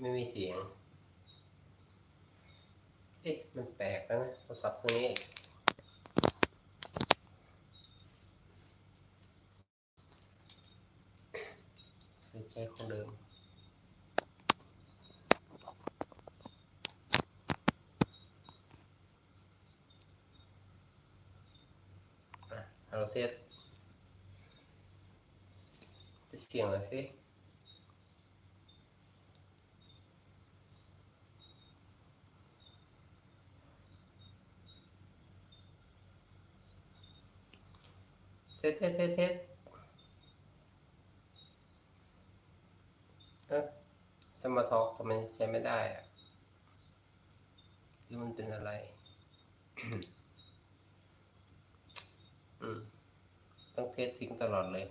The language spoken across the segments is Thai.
ไม่มีเสียง เอ๊ะ มันแปลกแล้วนะโทรศัพท์ตัวนี้ใส่ใจของเดิมฮัลโหลเทสจะเสียงหน่อยสิ เทสเทสเทสเทสเอ๊ะส มาทอกทำไมใช้ไม่ได้อะหรือมันเป็นอะไร ต้องเทสทิ้งตลอดเลย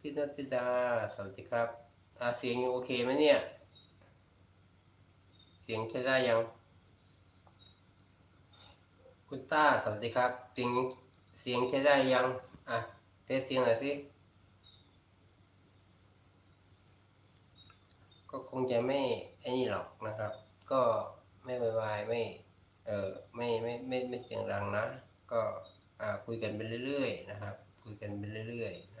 พี่นัทธิดา สวัสดีครับอาเสียงโอเคไหมเนี่ย เสียงใช้ได้ยัง คุณต้าสวัสดีครับ เสียงเสียงใช้ได้ยัง อะเทสเสียงหน่อยสิ ก็คงจะไม่ไอ้นี่หรอกนะครับ ก็ไม่ไวายไม่ เออไม่ไม่ไม่ไม่เสียงดังนะ ก็อ่าคุยกันไปเรื่อยๆนะครับ คุยกันไปเรื่อยๆ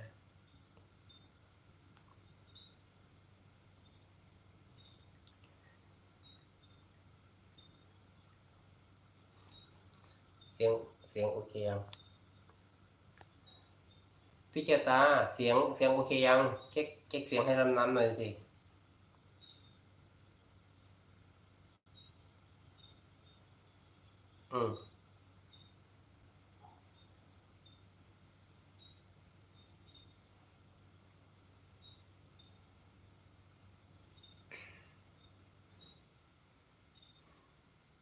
สียงเสียงโอเคยังพี่เจตาเสียงเสียงโอเคยังเช็คเช็คเสียงให้นั้นหน่อยสิอืม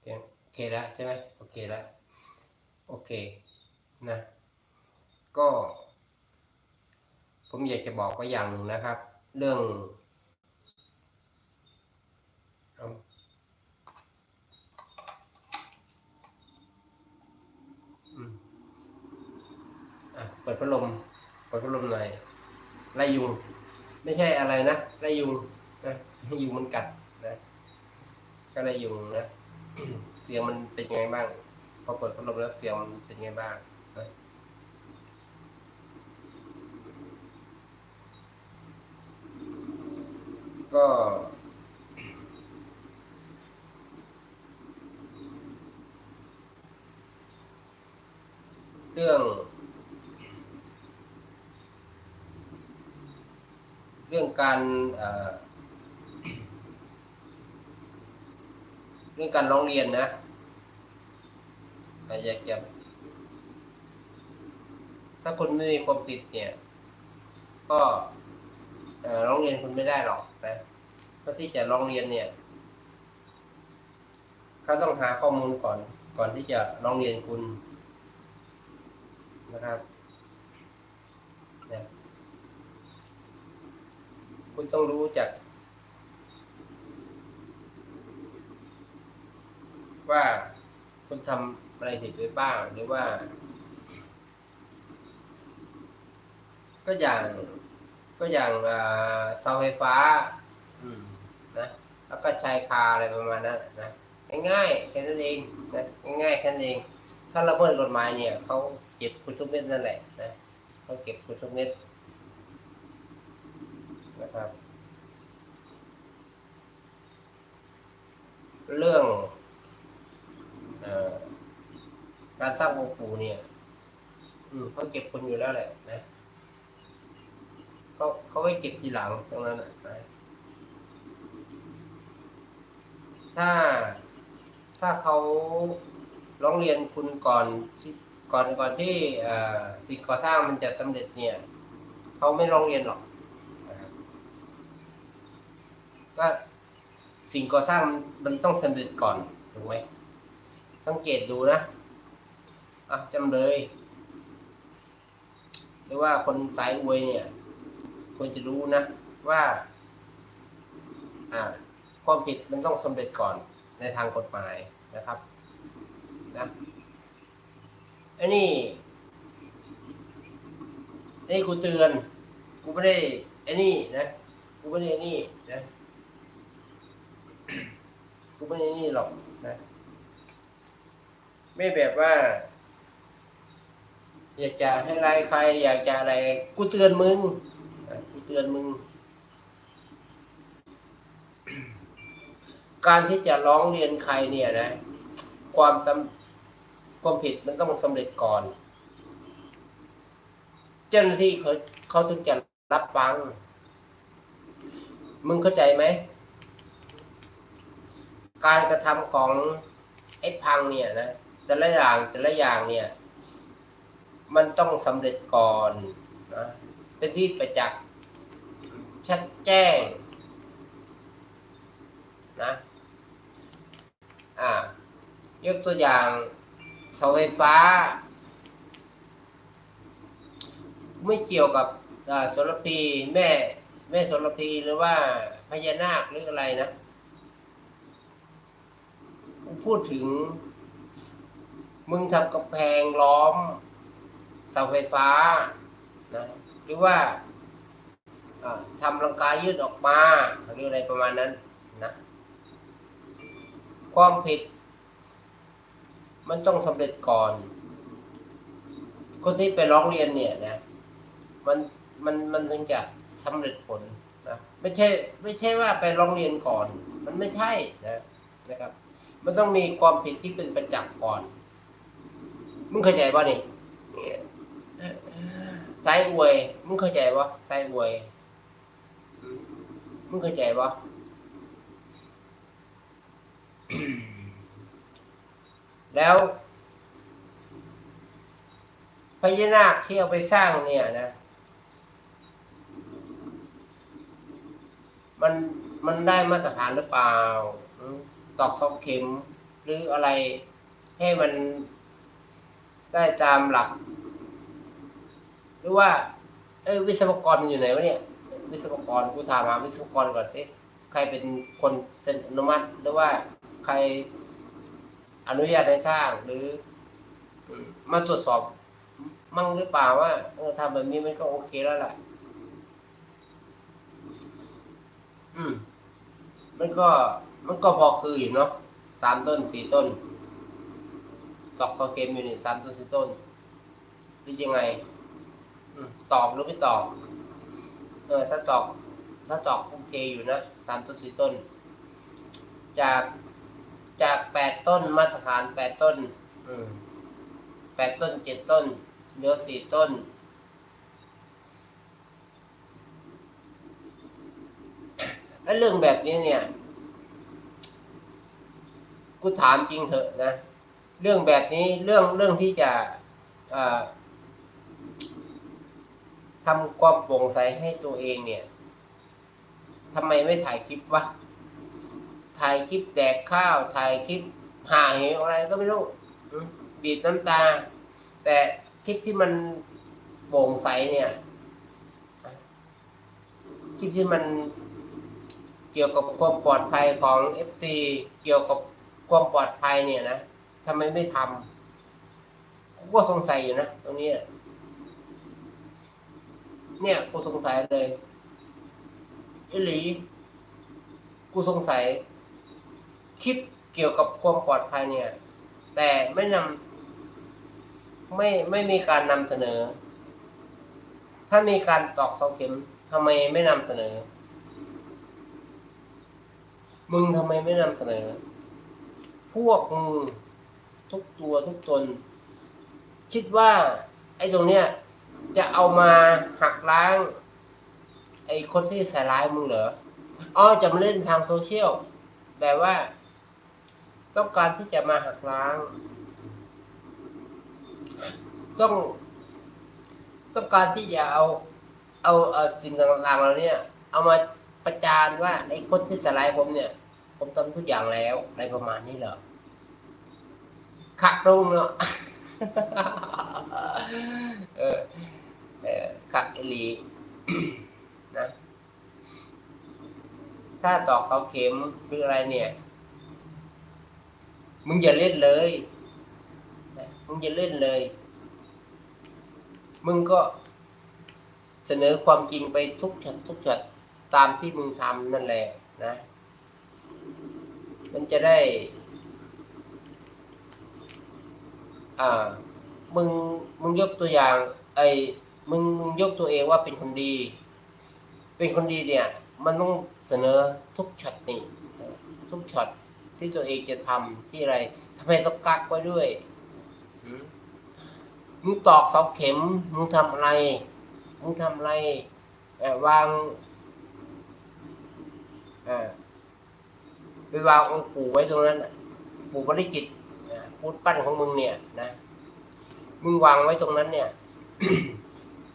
เสียงโอเคแล้วใช่ไหมโอเคแล้ว โอเคนะก็ ผมอยากจะบอกไว้อย่างหนึ่งนะครับ เรื่องเปิดพัดลมเปิดพัดลมหน่อยไล่ยุง ไม่ใช่อะไรนะไล่ยุงนะให้ยุงมันกัดนะ ก็ไล่ยุงนะเสียงมันเป็นยังไงบ้าง พอเปิดพัดลมแล้วเสียงมันเป็นไงบ้างนะก็ เรื่อง เรื่องการเอ่อเรื่องการร้องเรียนนะ อยากจะถ้าคุณไม่มีความผิดเนี่ย ก็เอ่อร้องเรียนคุณไม่ได้หรอกนะเพราะที่จะร้องเรียนเนี่ยเขาต้องหาข้อมูลก่อน ก่อนที่จะร้องเรียนคุณนะครับนะคุณต้องรู้จัก ว่าคุณทำ อะไรผิดไปบ้างหรือว่า ก็อย่าง ก็อย่างเสาไฟฟ้า อืมนะแล้วก็ชายคาอะไรประมาณนั้นนะง่ายๆแค่นั้นเองนะง่ายๆแค่นั้นเองถ้าละเมิดกฎหมายเนี่ยเขาเก็บคุณทุกเม็ดนั่นแหละนะเขาเก็บคุณทุกเม็ดนะครับ เรื่อง เอ่อ การสร้างองค์ปู่เนี่ย อืมเขาเก็บคนอยู่แล้วแหละนะเขาเขาไว้เก็บทีหลังตรงนั้นนะนะถ้าถ้าเขาร้องเรียนคุณก่อนที่ก่อนก่อนที่สิ่งก่อสร้างมันจะสำเร็จเนี่ยเขาไม่ร้องเรียนหรอกก็สิ่งก่อสร้างมันมันต้องสำเร็จก่อนถูกไหมสังเกตดูนะ อะจำเลย หรือว่าคนสายอวยเนี่ยควรจะรู้นะว่า อ่า ความผิดมันต้องสำเร็จก่อนในทางกฎหมายนะครับ นะอันนี้อันนี่กูเตือน กูไม่ได้ไอ้นี่นะ กูไม่ได้ไอ้นี่นะ กูไม่ได้ไอ้นี่หรอกนะ ไม่แบบว่า อยากจะให้ไล่ใคร อยากจะอะไรกูเตือนมึงกูเตือนมึง การที่จะร้องเรียนใครเนี่ยนะ ความความผิดมันต้องสำเร็จก่อน เจ้าหน้าที่เขาเขาถึงจะรับฟัง มึงเข้าใจไหม การกระทำของไอ้พังเนี่ยนะแต่ละอย่างแต่ละอย่างเนี่ย มันต้องสำเร็จก่อนนะเป็นที่ประจักษ์ชัดแจ้งนะอ่ายกตัวอย่างเสาไฟฟ้า ไม่เกี่ยวกับโสรพีแม่แม่โสรพีหรือว่าพญานาคหรืออะไรนะพูดถึง มึงทำกำแพงล้อม เสาไฟฟ้านะหรือว่าทำรังกายยืดออกมาหรืออะไรประมาณนั้นนะความผิด มันต้องสำเร็จก่อน คนที่ไปร้องเรียนเนี่ยนะ มันมันมันถึงจะสำเร็จผลนะไม่ใช่ ไม่ใช่ว่าไปร้องเรียนก่อน มันไม่ใช่นะนะครับ มันต้องมีความผิดที่เป็นประจักษ์ก่อนมึงเข้าใจป่ะนี่ สายอวยมึงเข้าใจป่ะสายอวยมึงเข้าใจปะแล้วพญานาคที่เอาไปสร้างเนี่ยนะ มันมันได้มาตรฐานหรือเปล่าตอกเสาเข็มหรืออะไรให้มันได้ตามหลัก หรือว่า เอ้ยวิศวกรมันอยู่ไหนวะเนี่ย วิศวกรกูถามหาวิศวกรก่อนสิใครเป็นคนเซ็นอนุมัติหรือว่าใครอนุญาตให้สร้างหรือมาตรวจสอบมั่งหรือเปล่าว่าเออทำแบบนี้มันก็โอเคแล้วล่ะ อืม มันก็ มันก็พอคืออยู่เนาะสามต้นสี่ต้นตอกเขาเกมอยู่นี่สามต้นสี่ต้นหรือยังไง ตอบหรือไม่ตอบเออถ้าตอบถ้าตอบโอเคอยู่นะสามต้นสี่ต้น จากจากแปดต้นมาตรฐานแปดต้นแปดต้นเจ็ดต้นเหลือสี่ต้น แล้วเรื่องแบบนี้เนี่ย กูถามจริงเถอะนะ เรื่องแบบนี้เรื่องเรื่องที่จะอ่อ ทำความโปร่งใสให้ตัวเองเนี่ยทำไมไม่ถ่ายคลิปวะถ่ายคลิปแดกข้าวถ่ายคลิปหาเหวอะไรก็ไม่รู้บีบน้ำตา แต่คลิปที่มันโปร่งใสเนี่ยคลิปที่มันเกี่ยวกับความปลอดภัยของเอฟซีเกี่ยวกับความปลอดภัยเนี่ยนะทำไมไม่ทำกูก็สงสัยอยู่นะตรงนี้ เนี่ย กูสงสัยเลยอิหลี กูสงสัย คลิปเกี่ยวกับความปลอดภัยเนี่ย แต่ไม่นำไม่ไม่มีการนำเสนอ ถ้ามีการตอกเสาเข็มทำไมไม่นำเสนอ มึงทำไมไม่นำเสนอ พวกมึงทุกตัวทุกตน คิดว่า ไอ้ตรงเนี้ย จะเอามาหักล้าง ไอ้คนที่ใส่ร้ายมึงเหรออ๋อจะมาเล่นทางโซเชียลแบบว่า ต้องการที่จะมาหักล้าง ต้อง ต้องการที่จะเอา เอาเอาสิ่งต่างๆเหล่านี้เอามาประจานว่าไอ้คนที่สไลด์ผมเนี่ย ผมทำทุกอย่างแล้วอะไรประมาณนี้เหรอขักตรงเนาะ เออเออขักอิลีนะ ถ้าตอกเขาเข็มหรืออะไรเนี่ย มึงอย่าเล่นเลยมึงอย่าเล่นเลย มึงก็เสนอความจริงไปทุกช็อตทุกช็อตตามที่มึงทำนั่นแหละนะ มันจะได้ อ่า มึง มึงยกตัวอย่าง ไอ้มึง มึงยกตัวเองว่าเป็นคนดี เป็นคนดีเนี่ย มันต้องเสนอทุกช็อตนี่ ทุกช็อตที่ตัวเองจะทำที่อะไรทำไมต้องกักไว้ด้วย มึงตอกเสาเข็ม มึงทำอะไร มึงทำอะไรวางอ่าไปวางองค์ปู่ไว้ตรงนั้นปู่บริจิต ปูนปั้นของมึงเนี่ยนะ มึงวางไว้ตรงนั้นเนี่ย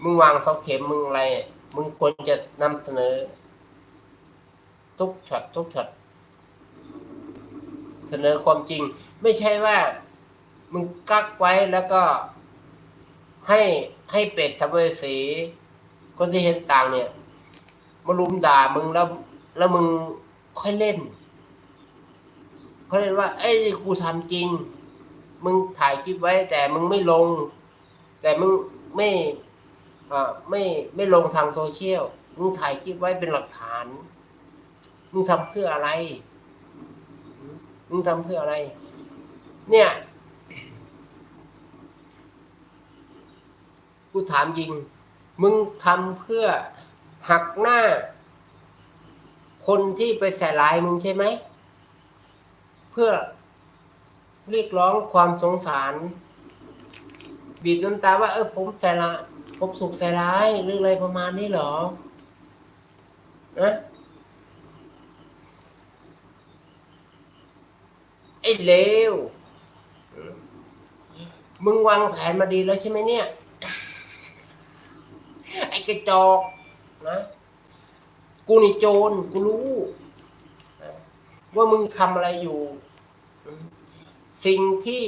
มึงวางเสาเข็มมึงอะไร มึงควรจะนำเสนอ ทุกช็อตทุกช็อตเสนอความจริง ไม่ใช่ว่า มึงกักไว้แล้วก็ ให้ให้เป็ดสัมภเวสีคนที่เห็นต่างเนี่ยมาลุมด่ามึงแล้ว แล้วมึงค่อยเล่นเขาเล่นว่า เอ้ยกูทำจริง มึงถ่ายคลิปไว้ แต่มึงไม่ลง แต่มึงไม่อ่ไม่ไม่ลงทางโซเชียลมึงถ่ายคลิปไว้เป็นหลักฐาน มึงทำเพื่ออะไร มึงทำเพื่ออะไร เนี่ย กูถามจริง มึงทำเพื่อหักหน้า คนที่ไปใส่ลายมึงใช่ไหม เพื่อ เรียกร้องความสงสาร บีบน้ำตาว่า เออผมใส่ละายผมสุขใส่ร้ายหรืออะไรประมาณนี้หรอนะไอ้เลวมึงวางแผนมาดีแล้วใช่ไหมเนี่ย ไอ้กระจอกนะกูนี่โจรกูรู้ ว่ามึงทำอะไรอยู่ สิ่งที่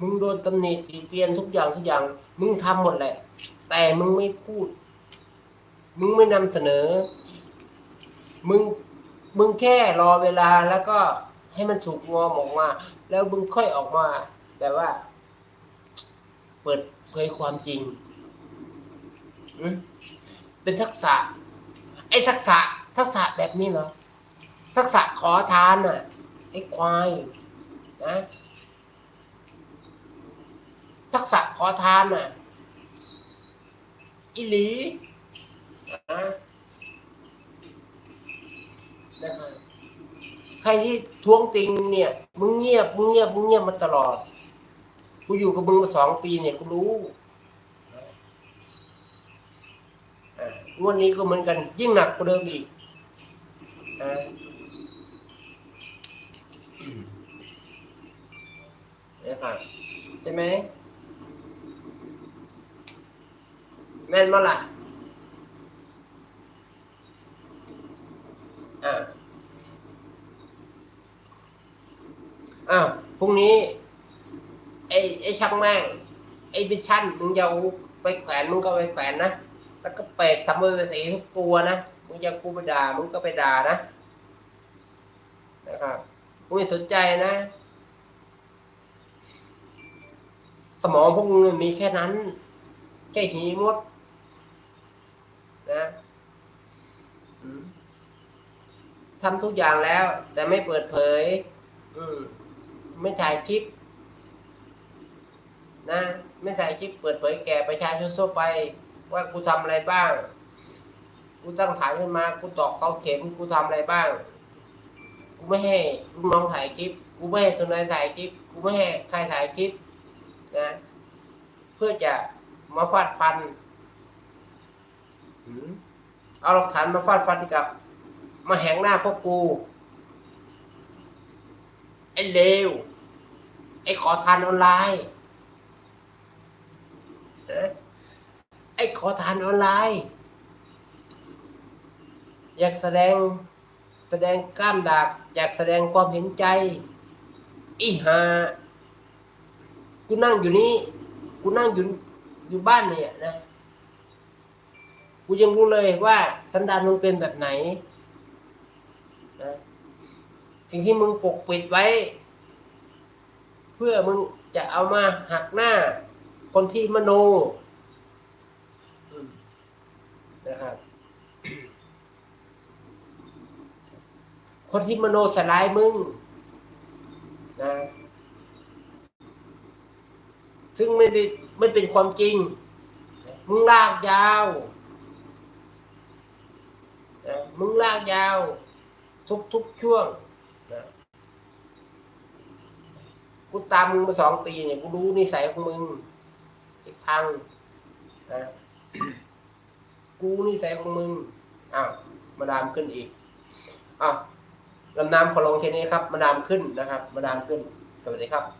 มึงโดนตำหนิติเตียนทุกอย่างทุกอย่าง มึงทำหมดแหละ แต่มึงไม่พูด มึงไม่นำเสนอ มึงมึงแค่รอเวลาแล้วก็ให้มันถูกงอมออกมา แล้วมึงค่อยออกมา แต่ว่า เปิดเผยความจริงเป็นทักษะ ไอ้ทักษะ ทักษะแบบนี้เหรอทักษะขอทานน่ะ ไอ้ควาย นะทักษะขอทานน่ะอิหลีนะนะครับใครที่ท้วงติงเนี่ย มึงเงียบมึงเงียบมึงเงียบมาตลอด กูอยู่กับมึงมาสองปีเนี่ยกูรู้วดนี้ก็เหมือนกันยิ่งหนักกว่าเดิมอีกอ่าอืม นะครับใช่ไหมแม่นมาล่ะอ่าอ้าวพรุ่งนี้ ไอ้ไอ้ช่างแม่งไอ้บิชชั่นมึงจะเอาไปแขวนมึงก็ไปแขวนนะแล้วก็เป็ดทำมือสีทุกตัวนะมึงจะกูไปด่ามึงก็ไปด่านะนะครับมึงไม่สนใจนะ สมองพวกมึงมีแค่นั้น แค่หีมด นะทำทุกอย่างแล้ว แต่ไม่เปิดเผย อืม ไม่ถ่ายคลิป นะไม่ถ่ายคลิปเปิดเผยแก่ประชาชนทั่วไป ว่ากูทำอะไรบ้าง กูตั้งฐานขึ้นมา กูตอกเสาเข็ม กูทำอะไรบ้าง กูไม่ให้ลูกน้องถ่ายคลิป กูไม่ให้ทนายถ่ายคลิป กูไม่ให้ใครถ่ายคลิป นะ เพื่อจะมาฟาดฟันเอาหลักฐานมาฟาดฟันกับ มาแหงหน้าพวกกู ไอ้เลว ไอ้ขอทานออนไลน์ไอ้ขอทานออนไลน์ อยากแสดงแสดงกล้ามดัก อยากแสดงความเห็นใจ อีหา กูนั่งอยู่นี่กูนั่งอยู่อยู่บ้านเนี่ยนะ กูยังรู้เลยว่าสันดานมึงเป็นแบบไหนนะสิ่งที่มึงปกปิดไว้ เพื่อมึงจะเอามาหักหน้า คนที่มโนนะครับ คนที่มโนสลายมึงนะ ซึ่งไม่ได้ไม่เป็นความจริง มึงลากยาวมึงลากยาว ทุกทุกช่วงกูตามมึงมาสองปีเนี่ยกูรู้นิสัยของมึงที่พังนะกูนิสัยของมึงอ้าวมาดามขึ้นอีกอ้าวลำน้ำขอลงแค่นี้ครับ มาดามขึ้นนะครับ มาดามขึ้นสวัสดีครับ